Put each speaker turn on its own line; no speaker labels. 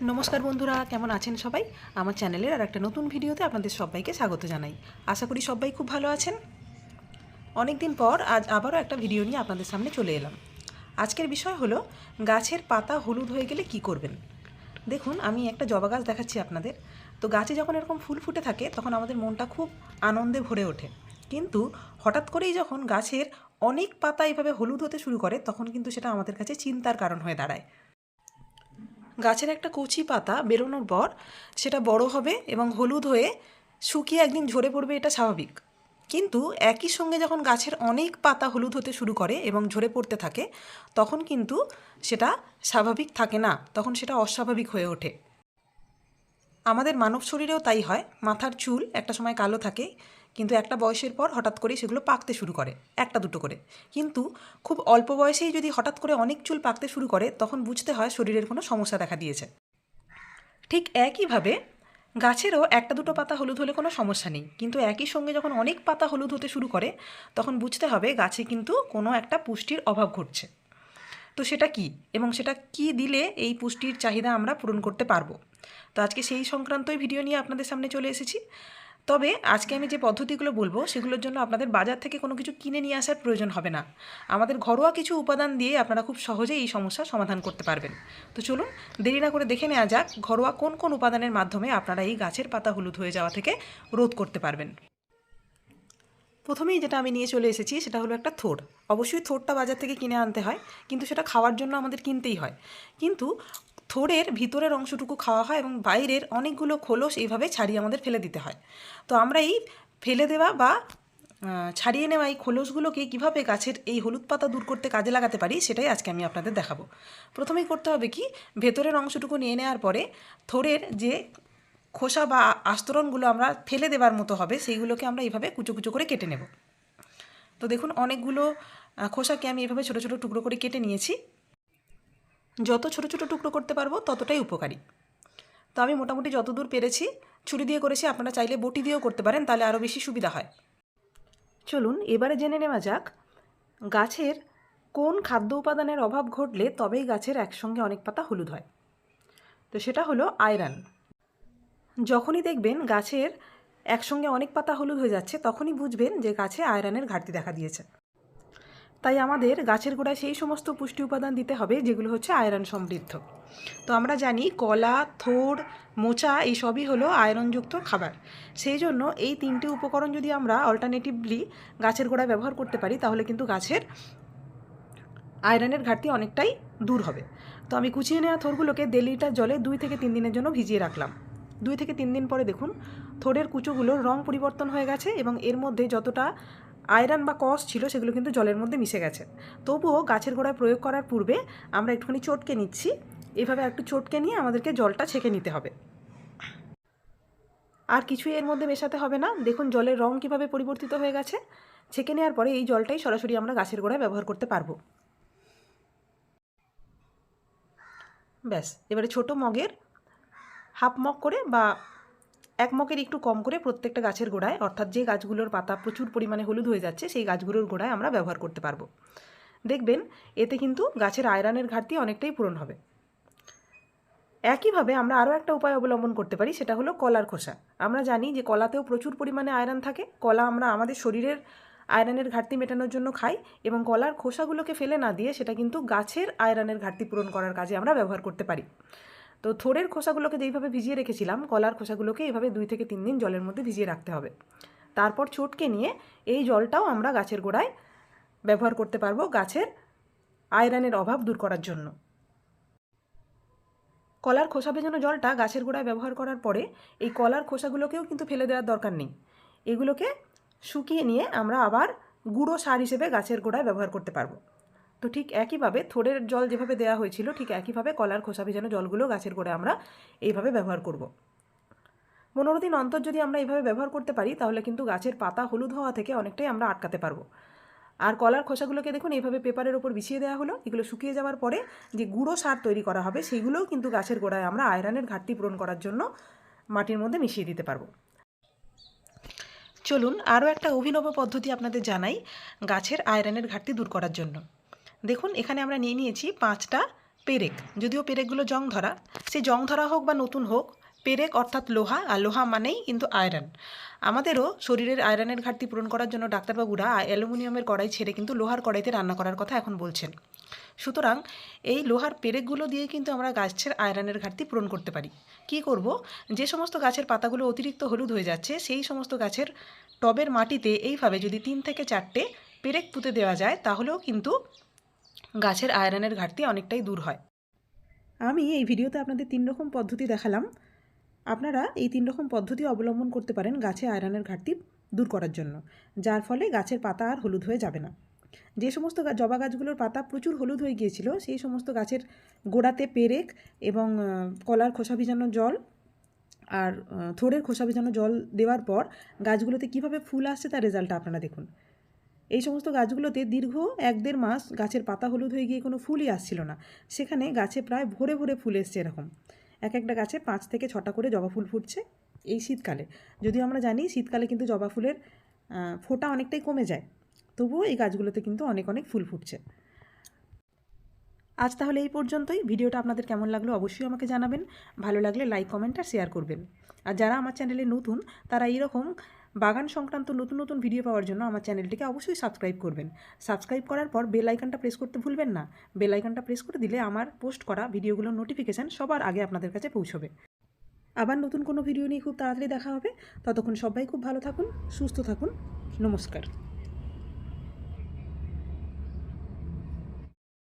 নমস্কার বন্ধুরা, কেমন আছেন সবাই? আমার চ্যানেলের আর একটা নতুন ভিডিওতে আপনাদের সবাইকে স্বাগত জানাই। আশা করি সবাই খুব ভালো আছেন। অনেক দিন পর আজ আবারও একটা ভিডিও নিয়ে আপনাদের সামনে চলে এলাম। আজকের বিষয় হলো, গাছের পাতা হলুদ হয়ে গেলে কি করবেন? দেখুন, আমি একটা জবা গাছ দেখাচ্ছি আপনাদের। তো গাছে যখন এরকম ফুল ফুটে থাকে, তখন আমাদের মনটা খুব আনন্দে ভরে ওঠে। কিন্তু হঠাৎ করেই যখন গাছের অনেক পাতা এভাবে হলুদ হতে শুরু করে, তখন কিন্তু সেটা আমাদের কাছে চিন্তার কারণ হয়ে দাঁড়ায়। গাছের একটা কচি পাতা বেরোনোর পর সেটা বড় হবে এবং হলুদ হয়ে শুকিয়ে একদিন ঝরে পড়বে, এটা স্বাভাবিক। কিন্তু একই সঙ্গে যখন গাছের অনেক পাতা হলুদ হতে শুরু করে এবং ঝরে পড়তে থাকে, তখন কিন্তু সেটা স্বাভাবিক থাকে না, তখন সেটা অস্বাভাবিক হয়ে ওঠে। আমাদের মানব শরীরেও তাই হয়। মাথার চুল একটা সময় কালো থাকে কিন্তু একটা বয়সের পর হঠাৎ করে সেগুলো পাকতে শুরু করে, একটা দুটো করে। কিন্তু খুব অল্প বয়সেই যদি হঠাৎ করে অনেক চুল পাকতে শুরু করে, তখন বুঝতে হয় শরীরের কোনো সমস্যা দেখা দিয়েছে। ঠিক একইভাবে গাছেরও একটা দুটো পাতা হলুদ হলে কোনো সমস্যা নেই। কিন্তু একই সঙ্গে যখন অনেক পাতা হলুদ হতে শুরু করে, তখন বুঝতে হবে গাছে কিন্তু কোনো একটা পুষ্টির অভাব ঘটছে। তো সেটা কি? এবং সেটা কি দিলে এই পুষ্টির চাহিদা আমরা পূরণ করতে পারব? তো আজকে সেই সংক্রান্তই ভিডিও নিয়ে আপনাদের সামনে চলে এসেছি। তবে আজকে আমি যে পদ্ধতিগুলো বলব, সেগুলোর জন্য আপনাদের বাজার থেকে কোনো কিছু কিনে নিয়ে আসার প্রয়োজন হবে না। আমাদের ঘরোয়া কিছু উপাদান দিয়ে আপনারা খুব সহজেই এই সমস্যার সমাধান করতে পারবেন। তো চলুন, দেরি না করে দেখে নেওয়া যাক ঘরোয়া কোন কোন উপাদানের মাধ্যমে আপনারা এই গাছের পাতা হলুদ হয়ে যাওয়া থেকে রোধ করতে পারবেন। প্রথমেই যেটা আমি নিয়ে চলে এসেছি, সেটা হলো একটা থোড়। অবশ্যই থোড়টা বাজার থেকে কিনে আনতে হয়, কিন্তু সেটা খাওয়ার জন্য আমাদের কিনতেই হয়। কিন্তু থোড়ের ভিতরের অংশটুকু খাওয়া হয় এবং বাইরের অনেকগুলো খোলস এইভাবে ছাড়িয়ে আমাদের ফেলে দিতে হয়। তো আমরা এই ফেলে দেওয়া বা ছাড়িয়ে নেওয়া এই খোলসগুলোকে কীভাবে গাছের এই হলুদ পাতা দূর করতে কাজে লাগাতে পারি সেটাই আজকে আমি আপনাদের দেখাবো। প্রথমেই করতে হবে কি, ভেতরের অংশটুকু নিয়ে নেওয়ার পরে থোড়ের যে খোসা বা আস্তরণগুলো আমরা ফেলে দেওয়ার মতো হবে সেইগুলোকে আমরা এইভাবে কুচো কুচো করে কেটে নেব। তো দেখুন অনেকগুলো খোসাকে আমি এভাবে ছোটো ছোটো টুকরো করে কেটে নিয়েছি। যত ছোটো ছোটো টুকরো করতে পারব ততটাই উপকারী। তো আমি মোটামুটি যতদূর পেরেছি, ছুরি দিয়ে করেছি, আপনারা চাইলে বটি দিয়েও করতে পারেন, তাহলে আরও বেশি সুবিধা হয়। চলুন, এবারে জেনে নেওয়া যাক, গাছের কোন খাদ্য উপাদানের অভাব ঘটলে তবেই গাছের একসঙ্গে অনেক পাতা হলুদ হয়। তো সেটা হলো আয়রন। যখনই দেখবেন গাছের একসঙ্গে অনেক পাতা হলুদ হয়ে যাচ্ছে, তখনই বুঝবেন যে গাছে আয়রনের ঘাটতি দেখা দিয়েছে। তাই আমাদের গাছের গোড়ায় সেই সমস্ত পুষ্টি উপাদান দিতে হবে, যেগুলো হচ্ছে আয়রন সমৃদ্ধ। তো আমরা জানি কলা, থোড়, মোচা, এই সবই হলো আয়রনযুক্ত খাবার। সেই জন্য এই তিনটি উপকরণ যদি আমরা অল্টারনেটিভলি গাছের গোড়ায় ব্যবহার করতে পারি, তাহলে কিন্তু গাছের আয়রনের ঘাটতি অনেকটাই দূর হবে। তো আমি কুচিয়ে নেওয়া থোরগুলোকে দেড় লিটার জলে দুই থেকে তিন দিনের জন্য ভিজিয়ে রাখলাম। দুই থেকে তিন দিন পরে দেখুন, থোড়ের কুচোগুলোর রং পরিবর্তন হয়ে গেছে এবং এর মধ্যে যতটা আয়রন বা কস ছিল, সেগুলো কিন্তু জলের মধ্যে মিশে গেছে। তবুও গাছের গোড়ায় প্রয়োগ করার পূর্বে আমরা একটুখানি চটকে নিচ্ছি। এভাবে একটু চটকে নিয়ে আমাদেরকে জলটা ছেঁকে নিতে হবে। আর কিছুই এর মধ্যে মেশাতে হবে না। দেখুন জলের রং কীভাবে পরিবর্তিত হয়ে গেছে। ছেঁকে নেওয়ার পরে এই জলটাই সরাসরি আমরা গাছের গোড়ায় ব্যবহার করতে পারব। ব্যাস, এবারে ছোট মগের হাফ মগ করে বা এক মগের একটু কম করে প্রত্যেকটা গাছের গোড়ায়, অর্থাৎ যে গাছগুলোর পাতা প্রচুর পরিমাণে হলুদ হয়ে যাচ্ছে, সেই গাছগুলোর গোড়ায় আমরা ব্যবহার করতে পারব। দেখবেন, এতে কিন্তু গাছের আয়রনের ঘাটতি অনেকটাই পূরণ হবে। একইভাবে আমরা আরও একটা উপায় অবলম্বন করতে পারি, সেটা হলো কলার খোসা। আমরা জানি যে কলাতেও প্রচুর পরিমাণে আয়রন থাকে। কলা আমরা আমাদের শরীরের আয়রনের ঘাটতি মেটানোর জন্য খাই এবং কলার খোসাগুলোকে ফেলে না দিয়ে সেটা কিন্তু গাছের আয়রনের ঘাটতি পূরণ করার কাজে আমরা ব্যবহার করতে পারি। তো থোড়ের খোসাগুলোকে যেইভাবে ভিজিয়ে রেখেছিলাম, কলার খোসাগুলোকে এইভাবে দুই থেকে তিন দিন জলের মধ্যে ভিজিয়ে রাখতে হবে। তারপর চটকে নিয়ে এই জলটাও আমরা গাছের গোড়ায় ব্যবহার করতে পারব গাছের আয়রনের অভাব দূর করার জন্য। কলার খোসা ভেজানো জলটা গাছের গোড়ায় ব্যবহার করার পরে এই কলার খোসাগুলোকেও কিন্তু ফেলে দেওয়ার দরকার নেই। এগুলোকে শুকিয়ে নিয়ে আমরা আবার গুঁড়ো সার হিসেবে গাছের গোড়ায় ব্যবহার করতে পারব। তো ঠিক একইভাবে থোড়ের জল যেভাবে দেওয়া হয়েছিল, ঠিক একইভাবে কলার খোসা ভেজানো জলগুলো গাছের গোড়ায় আমরা এইভাবে ব্যবহার করব। পনেরো দিন অন্তর যদি আমরা এইভাবে ব্যবহার করতে পারি, তাহলে কিন্তু গাছের পাতা হলুদ হওয়া থেকে অনেকটাই আমরা আটকাতে পারব। আর কলার খোসাগুলোকে দেখুন, এইভাবে পেপারের ওপর বিছিয়ে দেওয়া হলো। এগুলো শুকিয়ে যাওয়ার পরে যে গুঁড়ো সার তৈরি করা হবে, সেইগুলোও কিন্তু গাছের গোড়ায় আমরা আয়রনের ঘাটতি পূরণ করার জন্য মাটির মধ্যে মিশিয়ে দিতে পারব। চলুন আরও একটা অভিনব পদ্ধতি আপনাদের জানাই, গাছের আয়রনের ঘাটতি দূর করার জন্য। দেখুন, এখানে আমরা নিয়ে নিয়েছি পাঁচটা পেরেক। যদিও পেরেকগুলো জং ধরা সে জং ধরা হোক বা নতুন হোক, পেরেক অর্থাৎ লোহা, আর লোহা মানেই কিন্তু আয়রন। আমাদেরও শরীরের আয়রনের ঘাটতি পূরণ করার জন্য ডাক্তারবাবুরা অ্যালুমিনিয়ামের কড়াই ছেড়ে কিন্তু লোহার কড়াইতে রান্না করার কথা এখন বলছেন। সুতরাং এই লোহার পেরেকগুলো দিয়ে কিন্তু আমরা গাছের আয়রনের ঘাটতি পূরণ করতে পারি। কি করব? যে সমস্ত গাছের পাতাগুলো অতিরিক্ত হলুদ হয়ে যাচ্ছে, সেই সমস্ত গাছের টবের মাটিতে এইভাবে যদি তিন থেকে চারটে পেরেক পুঁতে দেওয়া যায়, তাহলেও কিন্তু গাছের আয়রনের ঘাটতি অনেকটাই দূর হয়। আমি এই ভিডিওতে আপনাদের তিন রকম পদ্ধতি দেখালাম। আপনারা এই তিন রকম পদ্ধতি অবলম্বন করতে পারেন গাছে আয়রনের ঘাটতি দূর করার জন্য, যার ফলে গাছের পাতা আর হলুদ হয়ে যাবে না। যে সমস্ত জবা গাছগুলোর পাতা প্রচুর হলুদ হয়ে গিয়েছিল, সেই সমস্ত গাছের গোড়াতে পেরেক এবং কলার খোসা ভিজানো জল আর থোড়ের খোসা ভিজানো জল দেওয়ার পর গাছগুলোতে কীভাবে ফুল আসছে তার রেজাল্টটা আপনারা দেখুন। এই সমস্ত গাছগুলোতে দীর্ঘ এক দেড় মাস গাছের পাতা হলুদ হয়ে গিয়ে কোনো ফুলই আসছিল না। সেখানে গাছে প্রায় ভরে ভরে ফুল এসছে এরকম। এক একটা গাছে পাঁচ থেকে ছটা করে জবা ফুল ফুটছে এই শীতকালে। যদিও আমরা জানি শীতকালে কিন্তু জবা ফুলের ফোঁটা অনেকটাই কমে যায়। তবুও এই গাছগুলোতে কিন্তু অনেক অনেক ফুল ফুটছে। আজ তাহলে এই পর্যন্তই। ভিডিওটা আপনাদের কেমন লাগল অবশ্যই আমাকে জানাবেন। ভালো লাগলে লাইক, কমেন্ট আর শেয়ার করবেন। আর যারা আমার চ্যানেলে নতুন, তারা এইরকম বাগান সংক্রান্ত নতুন নতুন ভিডিও পাওয়ার জন্য আমার চ্যানেলটিকে অবশ্যই সাবস্ক্রাইব করবেন। সাবস্ক্রাইব করার পর বেল আইকনটা প্রেস করতে ভুলবেন না। বেল আইকনটা প্রেস করে দিলে আমার পোস্ট করা ভিডিওগুলোর নোটিফিকেশান সবার আগে আপনাদের কাছে পৌঁছবে। আবার নতুন কোনো ভিডিও নিয়ে খুব তাড়াতাড়ি দেখা হবে। ততক্ষণ সবাই খুব ভালো থাকুন, সুস্থ থাকুন। নমস্কার।